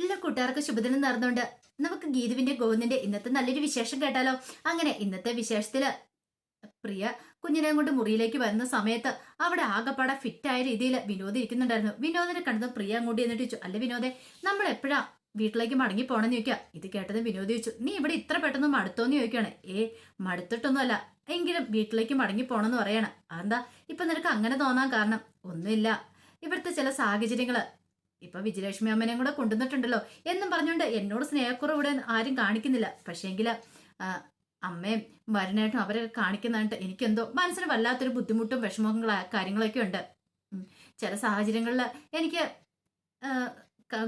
എല്ലാ കൂട്ടുകാർക്ക് ശുഭദിനം നേർന്നുകൊണ്ട് നമുക്ക് ഗീതുവിന്റെ ഗോവിന്ദിന്റെ ഇന്നത്തെ നല്ലൊരു വിശേഷം കേട്ടാലോ? അങ്ങനെ ഇന്നത്തെ വിശേഷത്തിൽ പ്രിയ കുഞ്ഞിനെയും കൊണ്ട് മുറിയിലേക്ക് വരുന്ന സമയത്ത് അവിടെ ആകപ്പാടെ ഫിറ്റായ രീതിയിൽ വിനോദ് ഇരിക്കുന്നുണ്ടായിരുന്നു. വിനോദിനെ കണ്ടത് പ്രിയ അങ്ങോട്ട് എന്നിട്ട് ചോദിച്ചു അല്ല വിനോദെ നമ്മൾ എപ്പോഴാ വീട്ടിലേക്ക് മടങ്ങി പോണെന്ന് ചോദിക്കുക ഇത് കേട്ടത് വിനോദ് ചോദിച്ചു നീ ഇവിടെ ഇത്ര പെട്ടെന്ന് മടുത്തോന്ന് ചോദിക്കുകയാണ് ഏ മടുത്തിട്ടൊന്നുമല്ല എങ്കിലും വീട്ടിലേക്ക് മടങ്ങി പോണെന്ന് പറയാണ്. അതെന്താ? ഇപ്പൊ നിനക്ക് അങ്ങനെ തോന്നാൻ കാരണം ഒന്നുമില്ല. ഇവിടുത്തെ ചില സാഹചര്യങ്ങൾ ഇപ്പൊ വിജയലക്ഷ്മി അമ്മനെയും കൂടെ കൊണ്ടുവന്നിട്ടുണ്ടല്ലോ എന്നും പറഞ്ഞുകൊണ്ട് എന്നോട് സ്നേഹക്കുറവ് ആരും കാണിക്കുന്നില്ല. പക്ഷേങ്കിൽ അമ്മയും വരനായിട്ടും അവരെ കാണിക്കുന്നതായിട്ട് എനിക്കെന്തോ മനസ്സിന് വല്ലാത്തൊരു ബുദ്ധിമുട്ടും വിഷമങ്ങളും കാര്യങ്ങളൊക്കെ ഉണ്ട്. ചില സാഹചര്യങ്ങളിൽ എനിക്ക്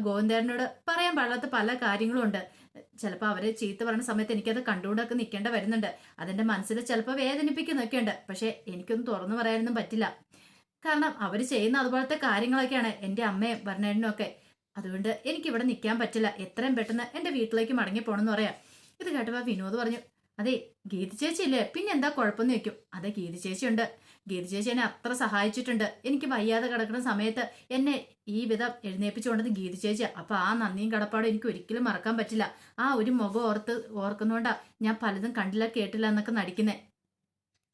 ഗോവിന്ദേരനോട് പറയാൻ പാടാത്ത പല കാര്യങ്ങളും ഉണ്ട്. ചിലപ്പോൾ അവരെ ചീത്ത പറയുന്ന സമയത്ത് എനിക്കത് കണ്ടുകൊണ്ടൊക്കെ നിൽക്കേണ്ട വരുന്നുണ്ട്. അതെന്റെ മനസ്സിൽ ചിലപ്പോൾ വേദനിപ്പിക്കുന്നൊക്കെ ഉണ്ട് പക്ഷെ എനിക്കൊന്നും തുറന്നു പറയാനൊന്നും പറ്റില്ല. കാരണം അവർ ചെയ്യുന്ന അതുപോലത്തെ കാര്യങ്ങളൊക്കെയാണ് എന്റെ അമ്മയും ഭരണേട്ടനും ഒക്കെ. അതുകൊണ്ട് എനിക്കിവിടെ നിൽക്കാൻ പറ്റില്ല. എത്രയും പെട്ടെന്ന് എന്റെ വീട്ടിലേക്ക് മടങ്ങി പോകണമെന്ന് പറയാം. ഇത് കേട്ടപ്പോൾ വിനോദ് പറഞ്ഞു അതെ ഗീതി ചേച്ചി ഇല്ലേ പിന്നെ എന്താ കുഴപ്പമെന്ന് വെക്കും അതെ ഗീതി ചേച്ചി ഉണ്ട് ഗീതി ചേച്ചി എന്നെ അത്ര സഹായിച്ചിട്ടുണ്ട്. എനിക്ക് വയ്യാതെ കിടക്കുന്ന സമയത്ത് എന്നെ ഈ വിധം എഴുന്നേപ്പിച്ചുകൊണ്ടത് ഗീതി ചേച്ചി അപ്പൊ ആ നന്ദിയും കടപ്പാടും എനിക്ക് ഒരിക്കലും മറക്കാൻ പറ്റില്ല. ആ ഒരു മുഖം ഓർത്ത് ഓർക്കുന്നോണ്ടാ ഞാൻ പലതും കണ്ടില്ല കേട്ടില്ല എന്നൊക്കെ നടിക്കുന്നേ.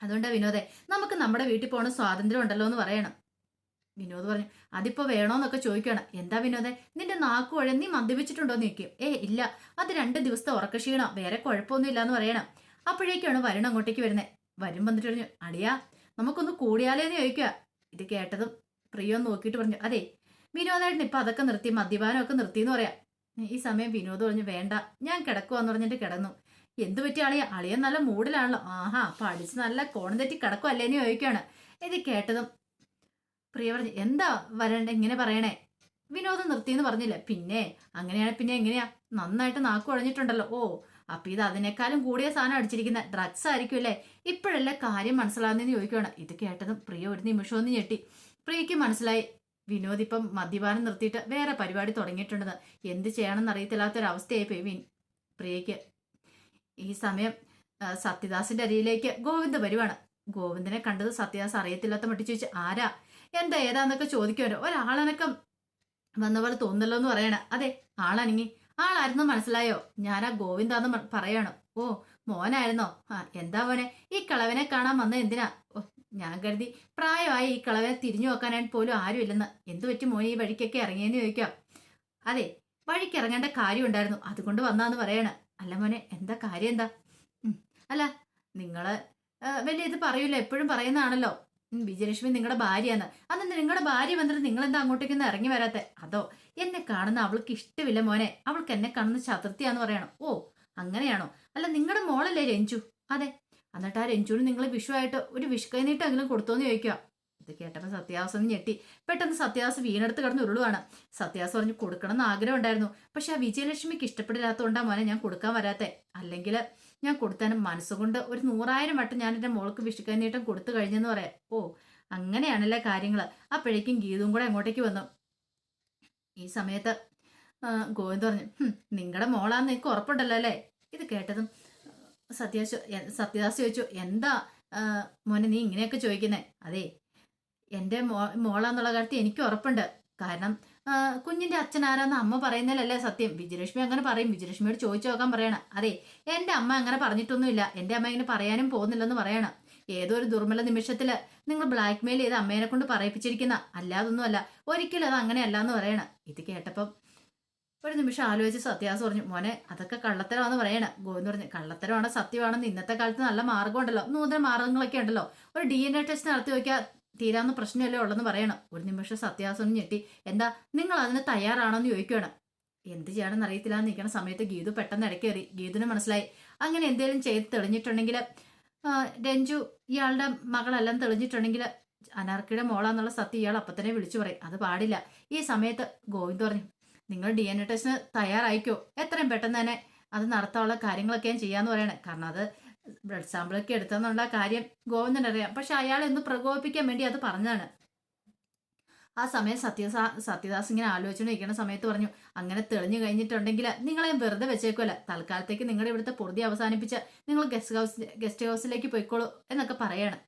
അതുകൊണ്ടാ വിനോദേ നമുക്ക് നമ്മുടെ വീട്ടിൽ പോകണ സ്വാതന്ത്ര്യം ഉണ്ടല്ലോ എന്ന് പറയണം. വിനോദ് പറഞ്ഞു അതിപ്പോ വേണോന്നൊക്കെ ചോദിക്കണം. എന്താ വിനോദേ നിന്റെ നാക്ക് കുഴ നീ മദ്യപിച്ചിട്ടുണ്ടോ എന്ന് ചോദിക്കും. ഏ ഇല്ല. അത് രണ്ട് ദിവസത്തെ ഉറക്കക്ഷീണോ വേറെ കുഴപ്പമൊന്നും ഇല്ലാന്ന് പറയണം. അപ്പോഴേക്കാണ് വരുൺ അങ്ങോട്ടേക്ക് വരുന്നത് വരും വന്നിട്ട് പറഞ്ഞു അടിയാ നമുക്കൊന്ന് കൂടിയാലേന്ന് ചോദിക്കുക ഇത് കേട്ടതും പ്രിയോ നോക്കിയിട്ട് പറഞ്ഞു അതെ വിനോദേട്ടൻ ഇപ്പൊ അതൊക്കെ നിർത്തി മദ്യപാനമൊക്കെ നിർത്തി എന്ന് പറയാം. ഈ സമയം വിനോദ് പറഞ്ഞു വേണ്ട ഞാൻ കിടക്കുവാന്ന് പറഞ്ഞിട്ട് കിടന്നു. എന്തു പറ്റി അളിയ? അളിയൻ നല്ല മൂഡിലാണല്ലോ. ആഹാ അപ്പൊ അടിച്ച് നല്ല കോണം തെറ്റി കിടക്കും കിടക്കുവല്ലേന്ന് ചോദിക്കുകയാണ് ഇത് കേട്ടതും പ്രിയ പറഞ്ഞു എന്താ വരണ്ട ഇങ്ങനെ പറയണേ? വിനോദം നിർത്തിയെന്ന് പറഞ്ഞില്ല? പിന്നെ അങ്ങനെയാണ് പിന്നെ എങ്ങനെയാ? നന്നായിട്ട് നാക്ക് കുഴഞ്ഞിട്ടുണ്ടല്ലോ. ഓ അപ്പൊ ഇത് അതിനേക്കാളും കൂടിയ സാധനം അടിച്ചിരിക്കുന്ന. ഡ്രഗ്സ് ആയിരിക്കും അല്ലേ? ഇപ്പോഴല്ലേ കാര്യം മനസ്സിലാവുന്നതെന്ന് ചോദിക്കുകയാണ് ഇത് കേട്ടതും പ്രിയ ഒരു നിമിഷം ഒന്ന് ഞെട്ടി. പ്രിയക്ക് മനസ്സിലായി. വിനോദ് ഇപ്പം മദ്യപാനം നിർത്തിയിട്ട് വേറെ പരിപാടി തുടങ്ങിയിട്ടുണ്ടെന്ന്. എന്ത് ചെയ്യണമെന്ന് അറിയത്തില്ലാത്തൊരവസ്ഥയായി പോയി വിൻ ഈ സമയം സത്യദാസിന്റെ അരിയിലേക്ക് ഗോവിന്ദ് വരുവാണ്. ഗോവിന്ദനെ കണ്ടത് സത്യദാസ് അറിയത്തില്ലാത്ത മട്ടി ചോദിച്ചു ആരാ? എന്താ ഏതാന്നൊക്കെ ചോദിക്കുമല്ലോ ഒരാളനക്കം വന്ന പോലെ തോന്നല്ലോ എന്ന് പറയണ. അതെ ആളനങ്ങി. ആളായിരുന്നു മനസ്സിലായോ? ഞാനാ ഗോവിന്ദാന്ന് പറയണം. ഓ മോനായിരുന്നോ? ആ എന്താ മോനെ? ഈ കളവനെ കാണാൻ വന്ന എന്തിനാ? ഓ ഞാൻ കരുതി പ്രായമായി ഈ കളവനെ തിരിഞ്ഞു നോക്കാനായിട്ട് പോലും ആരുമില്ലെന്ന്. എന്തു പറ്റി മോനെ ഈ വഴിക്കൊക്കെ ഇറങ്ങിയെന്ന് ചോദിക്കാം. അതെ വഴിക്ക് ഇറങ്ങേണ്ട കാര്യം ഉണ്ടായിരുന്നു. അതുകൊണ്ട് വന്നാന്ന് പറയണ. അല്ല മോനെ എന്താ കാര്യം എന്താ? അല്ല നിങ്ങൾ വലിയ ഇത് പറയൂല എപ്പോഴും പറയുന്നതാണല്ലോ. വിജയലക്ഷ്മി നിങ്ങളുടെ ഭാര്യയാണ്. അന്ന് നിങ്ങളുടെ ഭാര്യ വന്നിട്ട് നിങ്ങൾ എന്താ അങ്ങോട്ടേക്കൊന്നും ഇറങ്ങി വരാത്തെ? അതോ എന്നെ കാണുന്ന അവൾക്ക് ഇഷ്ടമില്ല മോനെ. അവൾക്ക് എന്നെ കാണുന്ന ചതുർത്ഥിയാന്ന് പറയണം. ഓ അങ്ങനെയാണോ? അല്ല നിങ്ങളുടെ മോളല്ലേ രഞ്ജു? അതെ. എന്നിട്ട് ആ രഞ്ജുവിന് നിങ്ങൾ വിഷുവായിട്ട് ഒരു വിഷു കൈനീട്ടെങ്കിലും കൊടുത്തോന്ന് ചോദിക്കുക ഇത് കേട്ടപ്പോൾ സത്യാവസ്ഥ ഞെട്ടി. പെട്ടെന്ന് സത്യാവസ്ഥ വീണെടുത്ത് കിടന്ന് ഉരുളുവാണ്. സത്യാവസ്ഥ പറഞ്ഞു കൊടുക്കണം എന്ന് ആഗ്രഹം ഉണ്ടായിരുന്നു പക്ഷെ ആ വിജയലക്ഷ്മിക്ക് ഇഷ്ടപ്പെടില്ലാത്തതുകൊണ്ടാണ് മോനെ ഞാൻ കൊടുക്കാൻ വരാത്തെ. അല്ലെങ്കിൽ ഞാൻ കൊടുത്താനും മനസ്സുകൊണ്ട് ഒരു നൂറായിരം വട്ടം ഞാൻ എന്റെ മോൾക്ക് വിഷുക്കാനീട്ടം കൊടുത്തു കഴിഞ്ഞെന്ന് പറയാം. ഓ അങ്ങനെയാണല്ലേ കാര്യങ്ങൾ അപ്പോഴേക്കും ഗീതും കൂടെ അങ്ങോട്ടേക്ക് വന്നു. ഈ സമയത്ത് ഗോവിന്ദ് പറഞ്ഞു നിങ്ങളുടെ മോളാന്ന് എനിക്ക് ഉറപ്പുണ്ടല്ലോ അല്ലേ? ഇത് കേട്ടതും സത്യാശ സത്യദാസ് ചോദിച്ചു എന്താ മോനെ നീ ഇങ്ങനെയൊക്കെ ചോദിക്കുന്നേ? അതെ എന്റെ മോ മോളാന്നുള്ള കാര്യത്തിൽ എനിക്ക് ഉറപ്പുണ്ട്. കാരണം കുഞ്ഞിന്റെ അച്ഛൻ ആരാന്ന് അമ്മ പറയുന്നതിലല്ലേ സത്യം. വിജയലക്ഷ്മി അങ്ങനെ പറയും. വിജയലക്ഷ്മിയോട് ചോദിച്ചു നോക്കാൻ പറയണം. അതെ എന്റെ അമ്മ അങ്ങനെ പറഞ്ഞിട്ടൊന്നുമില്ല. എന്റെ അമ്മ ഇങ്ങനെ പറയാനും പോകുന്നില്ലെന്ന് പറയണം. ഏതോ ഒരു ദുർബല നിമിഷത്തിൽ നിങ്ങൾ ബ്ലാക്ക് മെയിൽ ചെയ്ത് അമ്മേനെ കൊണ്ട് പറയിപ്പിച്ചിരിക്കുന്ന അല്ലാതൊന്നുമല്ല. ഒരിക്കലും അത് അങ്ങനെയല്ല എന്ന് പറയണം. ഇത് കേട്ടപ്പം ഒരു നിമിഷം ആലോചിച്ച് സത്യാസ് പറഞ്ഞു മോനെ അതൊക്കെ കള്ളത്തരമാണെന്ന് പറയണം. ഗോവിന്ദ് പറഞ്ഞു കള്ളത്തരമാണോ സത്യമാണെന്ന് ഇന്നത്തെ കാലത്ത് നല്ല മാർഗമുണ്ടല്ലോ നൂതന മാർഗങ്ങളൊക്കെ ഉണ്ടല്ലോ. ഒരു ഡി എൻ എ ടെസ്റ്റ് നടത്തി നോക്കിയാൽ തീരാവുന്ന പ്രശ്നമല്ലേ ഉള്ളെന്ന് പറയണം. ഒരു നിമിഷം സത്യാസനം ഞെട്ടി. എന്താ നിങ്ങൾ അതിന് തയ്യാറാണോ എന്ന് ചോദിക്കുകയാണ് എന്ത് ചെയ്യണമെന്ന് അറിയത്തില്ല. നിൽക്കുന്ന സമയത്ത് ഗീതു പെട്ടെന്ന് ഇടയ്ക്കേറി. ഗീതുവിന് മനസ്സിലായി. അങ്ങനെ എന്തെങ്കിലും ചെയ്ത് തെളിഞ്ഞിട്ടുണ്ടെങ്കിൽ രഞ്ജു ഇയാളുടെ മകളെല്ലാം തെളിഞ്ഞിട്ടുണ്ടെങ്കിൽ അനാർക്കിയുടെ മോളാന്നുള്ള സത്യം ഇയാൾ അപ്പം തന്നെ വിളിച്ചു പറയും. അത് പാടില്ല. ഈ സമയത്ത് ഗോവിന്ദ് പറഞ്ഞു നിങ്ങൾ ഡി എൻ എ ടെസ്റ്റിന് തയ്യാറായിക്കോ? എത്രയും പെട്ടെന്ന് തന്നെ അത് നടത്താനുള്ള കാര്യങ്ങളൊക്കെ ഞാൻ ചെയ്യാന്ന് പറയണേ. കാരണം അത് ബ്ലഡ് സാമ്പിളൊക്കെ എടുത്തെന്നുള്ള കാര്യം ഗോവിന്ദൻ അറിയാം. പക്ഷെ അയാൾ ഒന്ന് പ്രകോപിപ്പിക്കാൻ വേണ്ടി അത് പറഞ്ഞാണ് ആ സമയം സത്യസാ സത്യദാസ് ഇങ്ങനെ ആലോചിച്ചുകൊണ്ടിരിക്കുന്ന സമയത്ത് പറഞ്ഞു അങ്ങനെ തെളിഞ്ഞു കഴിഞ്ഞിട്ടുണ്ടെങ്കിൽ നിങ്ങളെ വെറുതെ വെച്ചേക്കുമല്ല തൽക്കാലത്തേക്ക് നിങ്ങളുടെ ഇവിടുത്തെ പൊറുതി അവസാനിപ്പിച്ച് നിങ്ങൾ ഗസ്റ്റ് ഹൗസ് ഗസ്റ്റ് ഹൗസിലേക്ക് പോയിക്കോളൂ എന്നൊക്കെ പറയാണ്.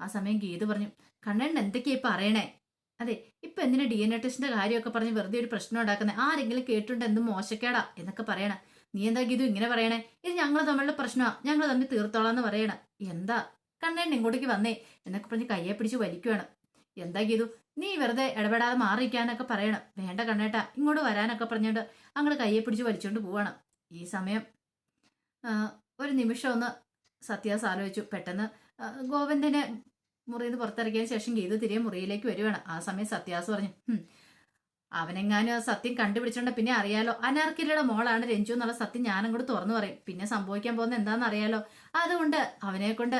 ആ സമയം ഗീത് പറഞ്ഞു കണ്ണൻ എന്തൊക്കെയാ ഈ പറയണേ? അതെ ഇപ്പൊ എന്തിനാ ഡി എൻ എ ടെസ്റ്റിന്റെ കാര്യമൊക്കെ പറഞ്ഞ് വെറുതെ ഒരു പ്രശ്നം ഉണ്ടാക്കുന്നത് ആരെങ്കിലും കേട്ടിട്ടുണ്ട് എന്ത് മോശക്കേടാ? എന്നൊക്കെ പറയണ. നീ എന്താ ഗീതു ഇങ്ങനെ പറയണേ? ഇത് ഞങ്ങൾ തമ്മിലുള്ള പ്രശ്നമാണ് ഞങ്ങൾ തമ്മിൽ തീർത്തോളാം എന്ന് പറയണ. എന്താ? കണ്ണേണ്ട ഇങ്ങോട്ടേക്ക് വന്നേ. എന്നൊക്കെ പറഞ്ഞ് കയ്യെ പിടിച്ച് വലിക്കുവാണ്. എന്താ ഗീതു? നീ വെറുതെ ഇടപെടാതെ മാറിയിരിക്കാനൊക്കെ പറയണം. വേണ്ട കണ്ണേട്ടാ. ഇങ്ങോട്ട് വരാനൊക്കെ പറഞ്ഞുകൊണ്ട് അങ്ങോട്ട് കയ്യെ പിടിച്ച് വലിച്ചുകൊണ്ട് പോവാണ്. ഈ സമയം ഒരു നിമിഷം ഒന്ന് സത്യാസ് ആലോചിച്ചു. പെട്ടെന്ന് ഗോവിന്ദനെ മുറിയിൽ നിന്ന് പുറത്തിറക്കിയതിന് ശേഷം ഗീതു തിരികെ മുറിയിലേക്ക് വരുവാണ്. ആ സമയം സത്യാസ് പറഞ്ഞു "ഹും, അവനെങ്ങാനും ആ സത്യം കണ്ടുപിടിച്ചോണ്ട് പിന്നെ അറിയാലോ. അനാർക്കിലയുടെ മോളാണ് രഞ്ജു എന്നുള്ള സത്യം ഞാനും കൂടെ തുറന്നു പറയും. പിന്നെ സംഭവിക്കാൻ പോകുന്ന എന്താണെന്ന് അറിയാലോ. അതുകൊണ്ട് അവനെ കൊണ്ട്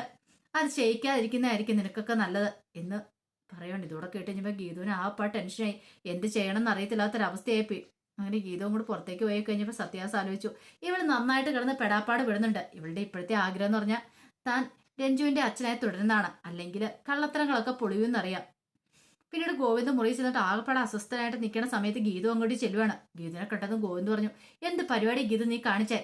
അത് ചെയ്യിക്കാതിരിക്കുന്നതായിരിക്കും നിനക്കൊക്കെ നല്ലത് എന്ന് പറയണ്ട ഇതോടെ കേട്ട് കഴിഞ്ഞപ്പോൾ ഗീതുവിന് ആ പാ ടെൻഷനായി. എന്ത് ചെയ്യണമെന്ന് അറിയത്തില്ലാത്തൊരവസ്ഥയായി പോയി. അങ്ങനെ ഗീതവും കൂടെ പുറത്തേക്ക് പോയി കഴിഞ്ഞപ്പോൾ സത്യാസ് ആലോചിച്ചു. ഇവൾ നന്നായിട്ട് കിടന്ന് പെടാപ്പാട് വിടുന്നുണ്ട് ഇവളുടെ ഇപ്പോഴത്തെ ആഗ്രഹം എന്ന് പറഞ്ഞാൽ താൻ രഞ്ജുവിന്റെ അച്ഛനായി തുടരുന്നതാണ്. അല്ലെങ്കിൽ കള്ളത്തരങ്ങളൊക്കെ പൊളിയുമെന്നറിയാം. പിന്നീട് ഗോവിന്ദ് മുറി ചെന്നിട്ട് ആകപ്പാടെ അസ്വസ്ഥനായിട്ട് നിൽക്കുന്ന സമയത്ത് ഗീതു അങ്ങോട്ട് ചെല്ലുവാണ്. ഗീതുവിനെ കണ്ടതും ഗോവിന്ദ് പറഞ്ഞു എന്ത് പരിപാടി ഗീതു നീ കാണിച്ചേ?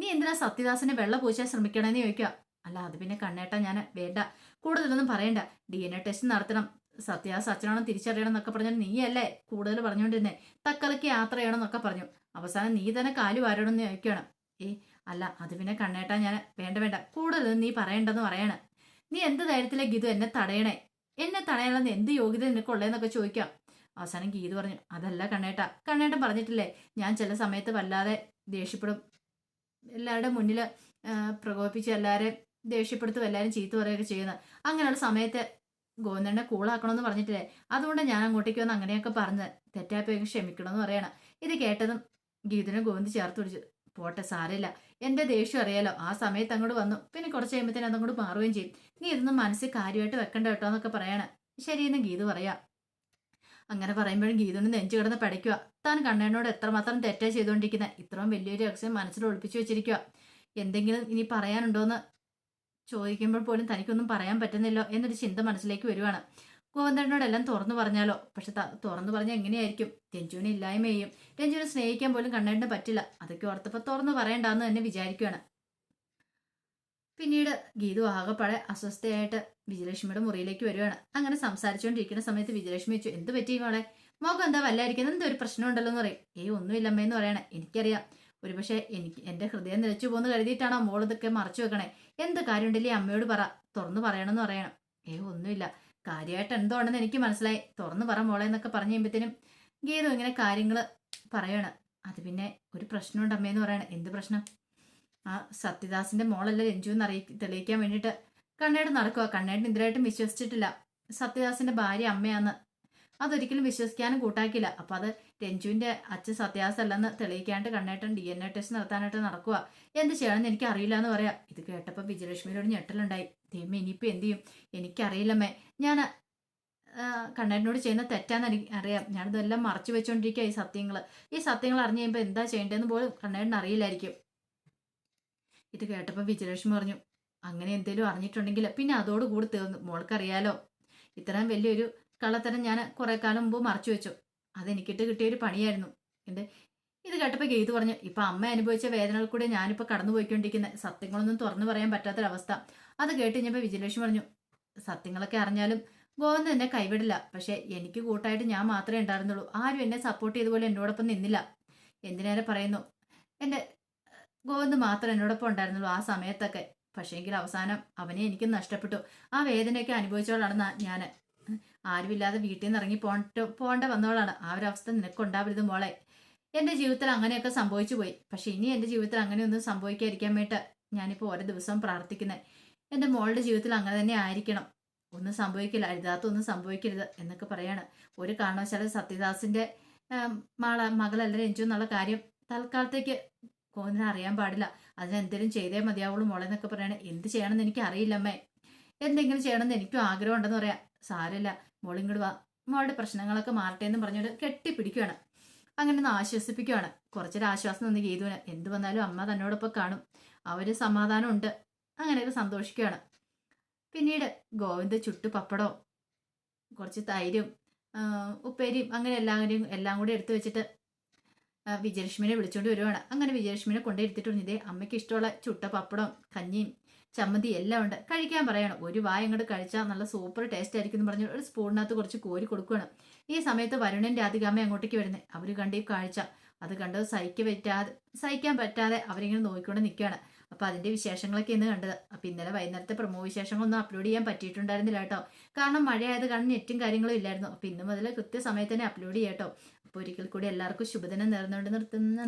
നീ എന്തിനാ സത്യദാസിനെ വെള്ള പൂശാൻ ശ്രമിക്കണമെന്ന് ചോദിക്കുക? അല്ല അത് പിന്നെ കണ്ണേട്ടാ ഞാൻ വേണ്ട. കൂടുതലൊന്നും പറയണ്ട. ഡി എൻ എ ടെസ്റ്റ് നടത്തണം. സത്യദാസ് അച്ഛനാണോ തിരിച്ചറിയണം എന്നൊക്കെ പറഞ്ഞാൽ നീയല്ലേ കൂടുതൽ പറഞ്ഞുകൊണ്ടിരുന്നേ? തക്കലക്ക് യാത്ര ചെയ്യണം എന്നൊക്കെ പറഞ്ഞു. അവസാനം നീ തന്നെ കാലു വാരണമെന്ന് ചോദിക്കുകയാണ്. ഏ അല്ല അത് പിന്നെ കണ്ണേട്ടാ ഞാൻ വേണ്ട വേണ്ട. കൂടുതലൊന്നും നീ പറയണ്ടെന്ന് പറയാണ്. നീ എന്ത് ധൈര്യത്തിലെ ഗീതു എന്നെ തടയണേ? എന്നെ തടയണമെന്ന് എന്ത് യോഗ്യത നിനക്കുള്ളതെന്നൊക്കെ ചോദിക്കാം. അവസാനം ഗീത് പറഞ്ഞു അതല്ല കണ്ണേട്ട. കണ്ണേട്ടൻ പറഞ്ഞിട്ടില്ലേ ഞാൻ ചില സമയത്ത് വല്ലാതെ ദേഷ്യപ്പെടും. എല്ലാവരുടെ മുന്നിൽ പ്രകോപിപ്പിച്ച് എല്ലാവരെയും ദേഷ്യപ്പെടുത്തും എല്ലാവരും ചീത്ത പറയുകയൊക്കെ ചെയ്യുന്നത് അങ്ങനെയുള്ള സമയത്ത് ഗോവിന്ദനെ കൂളാക്കണമെന്ന് പറഞ്ഞിട്ടില്ലേ? അതുകൊണ്ട് ഞാൻ അങ്ങോട്ടേക്ക് വന്ന് അങ്ങനെയൊക്കെ പറഞ്ഞ് തെറ്റാപ്പോയി ക്ഷമിക്കണമെന്ന് പറയണം. ഇത് കേട്ടതും ഗീതനും ഗോവിന്ദ് ചേർത്ത് പിടിച്ചു. പോട്ടെ സാരമില്ല. എന്റെ ദേഷ്യം അറിയാലോ. ആ സമയത്ത് അങ്ങോട്ട് വന്നു. പിന്നെ കുറച്ച് കഴിയുമ്പത്തേനും അതങ്ങോട്ട് മാറുകയും ചെയ്യും. നീ ഇതൊന്നും മനസ്സിൽ കാര്യമായിട്ട് വെക്കണ്ട കേട്ടോ എന്നൊക്കെ പറയാണ്. ശരിയെന്ന് ഗീത് പറയാ. അങ്ങനെ പറയുമ്പോഴും ഗീതുണ്ട് നെഞ്ചു കിടന്ന് പടയ്ക്കുക താൻ കണ്ണനോട് എത്രമാത്രം തെറ്റാ ചെയ്തുകൊണ്ടിരിക്കുന്നത് ഇത്രയും വലിയൊരു രഹസ്യം മനസ്സിൽ ഒളിപ്പിച്ചു വെച്ചിരിക്കുക എന്തെങ്കിലും ഇനി പറയാനുണ്ടോന്ന് ചോദിക്കുമ്പോൾ പോലും തനിക്കൊന്നും പറയാൻ പറ്റുന്നില്ലോ എന്നൊരു ചിന്ത മനസ്സിലേക്ക് വരുവാണ്. ഗോവിന്ദനോടെല്ലാം തുറന്നു പറഞ്ഞാലോ? പക്ഷെ തുറന്നു പറഞ്ഞാൽ എങ്ങനെയായിരിക്കും? രഞ്ജുവിനെ ഇല്ലായ്മ ചെയ്യും. രഞ്ജുവിനെ സ്നേഹിക്കാൻ പോലും കണ്ണേണ്ട പറ്റില്ല. അതൊക്കെ ഓർത്തപ്പോൾ തുറന്നു പറയണ്ടെന്ന് തന്നെ വിചാരിക്കുകയാണ് പിന്നീട് ഗീതു ആകെപ്പാടെ അസ്വസ്ഥയായിട്ട് വിജയലക്ഷ്മിയുടെ മുറിയിലേക്ക് വരുവാണ്. അങ്ങനെ സംസാരിച്ചുകൊണ്ടിരിക്കുന്ന സമയത്ത് വിജയലക്ഷ്മി വെച്ചു എന്ത് പറ്റി മോളെ? മുഖം എന്താ വല്ലായിരിക്കുന്നത്? എന്തോ ഒരു പ്രശ്നം ഉണ്ടല്ലോ എന്ന് പറയും. ഏയ് ഒന്നുമില്ലമ്മേന്ന് പറയണേ. എനിക്കറിയാം. ഒരുപക്ഷെ എനിക്ക് എന്റെ ഹൃദയം നിലച്ചു പോകുന്ന കരുതിയിട്ടാണോ മോൾ ഇതൊക്കെ മറച്ചു വെക്കണേ? എന്ത് കാര്യമുണ്ടല്ലേ അമ്മയോട് പറ തുറന്നു പറയണമെന്ന് പറയണം. ഏ ഒന്നുമില്ല. കാര്യമായിട്ട് എന്തോ ഉണ്ടെന്ന് എനിക്ക് മനസ്സിലായി. തുറന്നു പറ മോളെ എന്നൊക്കെ പറഞ്ഞു കഴിയുമ്പത്തേനും ഗീതു ഇങ്ങനെ കാര്യങ്ങൾ പറയാണ്. അത് പിന്നെ ഒരു പ്രശ്നമുണ്ട് അമ്മയെന്ന് പറയണം. എന്ത് പ്രശ്നം? ആ സത്യദാസിന്റെ മോളല്ല രഞ്ജു എന്ന് അറിയി തെളിയിക്കാൻ വേണ്ടിയിട്ട് കണ്ണേട് നടക്കുക കണ്ണേടിന് ഇതിലായിട്ടും വിശ്വസിച്ചിട്ടില്ല. സത്യദാസിന്റെ ഭാര്യ അമ്മയാന്ന് അതൊരിക്കലും വിശ്വസിക്കാനും കൂട്ടാക്കില്ല അപ്പൊ അത് രഞ്ജുവിന്റെ അച്ഛൻ സത്യാസല്ലെന്ന് തെളിയിക്കാണ്ട് കണ്ണേട്ടൻ ഡി എൻ എ ടെസ്റ്റ് നടത്താനായിട്ട് നടക്കുക എന്ത് ചെയ്യണമെന്ന് എനിക്ക് അറിയില്ല എന്ന് പറയാം. ഇത് കേട്ടപ്പോൾ വിജയലക്ഷ്മിയോട് ഞെട്ടലുണ്ടായി. ദൈവം ഇനിയിപ്പോൾ എന്ത് ചെയ്യും? എനിക്കറിയില്ലമ്മേ. ഞാൻ കണ്ണേട്ടനോട് ചെയ്യുന്ന തെറ്റാന്ന് എനിക്ക് അറിയാം. ഞാനിതെല്ലാം മറച്ചു വെച്ചുകൊണ്ടിരിക്കുക ഈ സത്യങ്ങൾ ഈ സത്യങ്ങൾ അറിഞ്ഞു കഴിയുമ്പോൾ എന്താ ചെയ്യേണ്ടതെന്ന് പോലും കണ്ണേട്ടന് അറിയില്ലായിരിക്കും. ഇത് കേട്ടപ്പോൾ വിജയലക്ഷ്മി പറഞ്ഞു അങ്ങനെ എന്തെങ്കിലും അറിഞ്ഞിട്ടുണ്ടെങ്കിൽ പിന്നെ അതോടുകൂടി തീർന്നു. മോൾക്കറിയാലോ. ഇത്രയും വലിയൊരു കള്ളത്തരം ഞാൻ കുറെ കാലം മുമ്പ് മറച്ചു വെച്ചു. അതെനിക്കിട്ട് കിട്ടിയൊരു പണിയായിരുന്നു. എന്റെ ഇത് കേട്ടപ്പോൾ ഗീത് പറഞ്ഞു ഇപ്പൊ അമ്മ അനുഭവിച്ച വേദനകൾ കൂടെ ഞാനിപ്പോൾ കടന്നു പോയിക്കൊണ്ടിരിക്കുന്നത് സത്യങ്ങളൊന്നും തുറന്നു പറയാൻ പറ്റാത്തൊരവസ്ഥ. അത് കേട്ട് കഴിഞ്ഞപ്പോൾ വിജയലക്ഷ്മി പറഞ്ഞു സത്യങ്ങളൊക്കെ അറിഞ്ഞാലും ഗോവിന്ദ് എന്നെ കൈവിടില്ല. പക്ഷെ എനിക്ക് കൂട്ടായിട്ട് ഞാൻ മാത്രമേ ഉണ്ടായിരുന്നുള്ളൂ. ആരും എന്നെ സപ്പോർട്ട് ചെയ്തുപോലെ എന്നോടൊപ്പം നിന്നില്ല. എന്തിനേറെ പറയുന്നു എന്റെ ഗോവിന്ദ് മാത്രം എന്നോടൊപ്പം ഉണ്ടായിരുന്നുള്ളൂ ആ സമയത്തൊക്കെ. പക്ഷേങ്കിൽ അവസാനം അവനെ എനിക്ക് നഷ്ടപ്പെട്ടു. ആ വേദനയൊക്കെ അനുഭവിച്ചോളാണ് ഞാൻ ആരുമില്ലാതെ വീട്ടിൽ നിന്ന് ഇറങ്ങി പോണ്ട പോണ്ട വന്നോളാണ് ആ ഒരു അവസ്ഥ നിനക്കുണ്ടാവരുത് മോളെ. എന്റെ ജീവിതത്തിൽ അങ്ങനെയൊക്കെ സംഭവിച്ചു പോയി. പക്ഷെ ഇനി എന്റെ ജീവിതത്തിൽ അങ്ങനെയൊന്നും സംഭവിക്കാതിരിക്കാൻ വേണ്ടി. ഞാനിപ്പോൾ ഓരോ ദിവസവും പ്രാർത്ഥിക്കുന്നത് എന്റെ മോളുടെ ജീവിതത്തിൽ അങ്ങനെ തന്നെ ആയിരിക്കണം. ഒന്നും സംഭവിക്കില്ല. അരുതാത്തൊന്നും സംഭവിക്കരുത് എന്നൊക്കെ പറയാണ്. ഒരു കാരണവശാലും സത്യദാസിന്റെ മാള മകളല്ല രഞ്ജു എന്നുള്ള കാര്യം തൽക്കാലത്തേക്ക് കോന്നിനെ അറിയാൻ പാടില്ല. അതിനെന്തെങ്കിലും ചെയ്തേ മതിയാവുള്ളൂ മോളെ എന്നൊക്കെ പറയണേ. എന്ത് ചെയ്യണമെന്ന് എനിക്ക് അറിയില്ലമ്മേ എന്തെങ്കിലും ചെയ്യണമെന്ന് എനിക്കും ആഗ്രഹം ഉണ്ടെന്ന് പറയാം. സാരമില്ല. മോളിങ്ങോട് വാ. മോളുടെ പ്രശ്നങ്ങളൊക്കെ മാറട്ടെ എന്ന് പറഞ്ഞോട് കെട്ടിപ്പിടിക്കുകയാണ് അങ്ങനെ ഒന്ന് ആശ്വസിപ്പിക്കുകയാണ് കുറച്ചൊരു ആശ്വാസം ഒന്ന് ഗീതുവിന് എന്ത് വന്നാലും അമ്മ തന്നോടൊപ്പം കാണും. ആ ഒരു സമാധാനം ഉണ്ട് അങ്ങനെയൊക്കെ സന്തോഷിക്കുകയാണ് പിന്നീട് ഗോവിന്ദ് ചുട്ടു പപ്പടവും കുറച്ച് തൈരും ഉപ്പേരിയും അങ്ങനെ എല്ലാവരെയും എല്ലാം കൂടി എടുത്തു വെച്ചിട്ട് വിജയലക്ഷ്മിനെ വിളിച്ചുകൊണ്ട് വരുവാണ്. അങ്ങനെ വിജയലക്ഷ്മിനെ കൊണ്ടിരുത്തിട്ടുണ്ട് ഇതേ അമ്മയ്ക്ക് ഇഷ്ടമുള്ള ചുട്ട പപ്പടവും കഞ്ഞിയും ചമ്മന്തി എല്ലാം ഉണ്ട്. കഴിക്കാൻ പറയണം. ഒരു വായ അങ്ങോട്ട് കഴിച്ചാൽ നല്ല സൂപ്പർ ടേസ്റ്റ് ആയിരിക്കും എന്ന് പറഞ്ഞ് ഒരു സ്പൂണിനകത്ത് കുറച്ച് കോരി കൊടുക്കുകയാണ് ഈ സമയത്ത് വരുണൻ രാധികാമ്മ അങ്ങോട്ടേക്ക് വരുന്നത് അവർ കണ്ട് ഈ കാഴ്ച. അത് കണ്ട് സഹിക്കാൻ പറ്റാതെ സഹിക്കാൻ പറ്റാതെ അവരിങ്ങനെ നോക്കിക്കൊണ്ട് നിൽക്കുകയാണ് അപ്പൊ അതിന്റെ വിശേഷങ്ങളൊക്കെ ഇന്ന് കണ്ടത്. അപ്പൊ ഇന്നലെ വൈകുന്നേരത്തെ പ്രൊമോ വിശേഷങ്ങളൊന്നും അപ്ലോഡ് ചെയ്യാൻ പറ്റിയിട്ടുണ്ടായിരുന്നില്ല കേട്ടോ. കാരണം മഴയായത് കാരണം നെറ്റും കാര്യങ്ങളും ഇല്ലായിരുന്നു. അപ്പൊ ഇന്ന് മുതൽ കൃത്യസമയത്ത് തന്നെ അപ്ലോഡ് ചെയ്യാം അപ്പൊ ഒരിക്കൽ കൂടി എല്ലാവർക്കും ശുഭദിനം നേർന്നുകൊണ്ട് നിർത്തുന്ന.